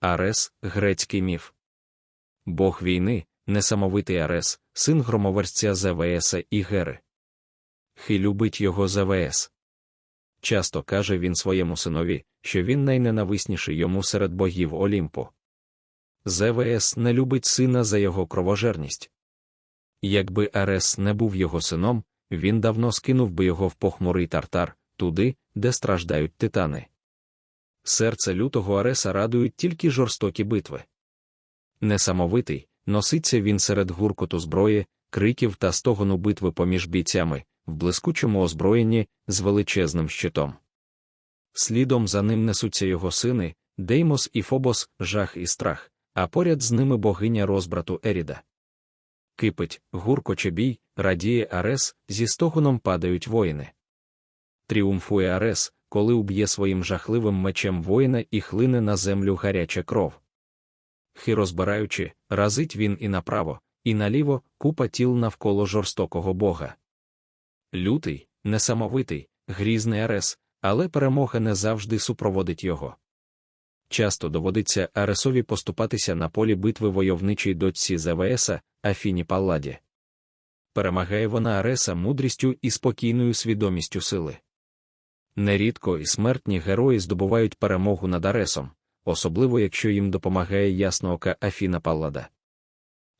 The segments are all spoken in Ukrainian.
Арес грецький міф. Бог війни, несамовитий Арес, син громовержця Зевеса і Гери. Хи любить його Зевес. Часто каже він своєму синові, що він найненависніший йому серед богів Олімпу. Зевес не любить сина за його кровожерність. Якби Арес не був його сином, він давно скинув би його в похмурий тартар, туди, де страждають титани. Серце лютого Ареса радують тільки жорстокі битви. Несамовитий, носиться він серед гуркоту зброї, криків та стогону битви поміж бійцями, в блискучому озброєнні з величезним щитом. Слідом за ним несуться його сини, Деймос і Фобос, жах і страх, а поряд з ними богиня розбрату Еріда. Кипить, гуркоче бій, радіє Арес, зі стогоном падають воїни. Тріумфує Арес, коли уб'є своїм жахливим мечем воїна і хлине на землю гаряча кров. Хи розбираючи, разить він і направо, і наліво купа тіл навколо жорстокого бога. Лютий, несамовитий, грізний Арес, але перемога не завжди супроводить його. Часто доводиться Аресові поступатися на полі битви войовничій дочці ЗВСа, Афіні Палладі. Перемагає вона Ареса мудрістю і спокійною свідомістю сили. Нерідко і смертні герої здобувають перемогу над Аресом, особливо якщо їм допомагає ясноока Афіна Паллада.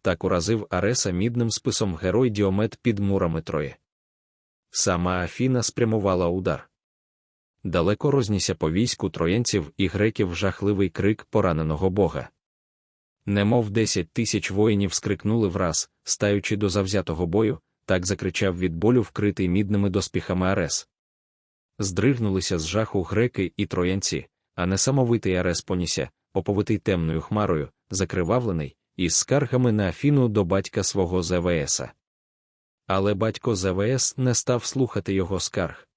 Так уразив Ареса мідним списом герой Діомет під мурами Трої. Сама Афіна спрямувала удар. Далеко рознісся по війську троянців і греків жахливий крик пораненого бога. Немов десять тисяч воїнів скрикнули враз, стаючи до завзятого бою, так закричав від болю вкритий мідними доспіхами Арес. Здригнулися з жаху греки і троянці, а несамовитий Арес понісся, оповитий темною хмарою, закривавлений, із скаргами на Афіну до батька свого ЗВСа. Але батько ЗВС не став слухати його скарг.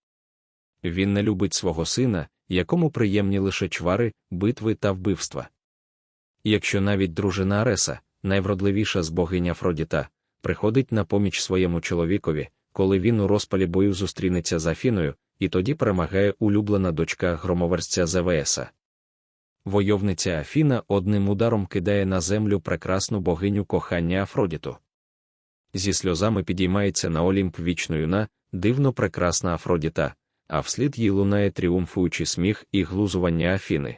Він не любить свого сина, якому приємні лише чвари, битви та вбивства. Якщо навіть дружина Ареса, найвродливіша з богинь Афродіта, приходить на поміч своєму чоловікові, коли він у розпалі бою зустрінеться з Афіною, і тоді перемагає улюблена дочка громоверця ЗВСа. Войовниця Афіна одним ударом кидає на землю прекрасну богиню кохання Афродіту. Зі сльозами підіймається на Олімп вічно юна, дивно прекрасна Афродіта, а вслід їй лунає тріумфуючий сміх і глузування Афіни.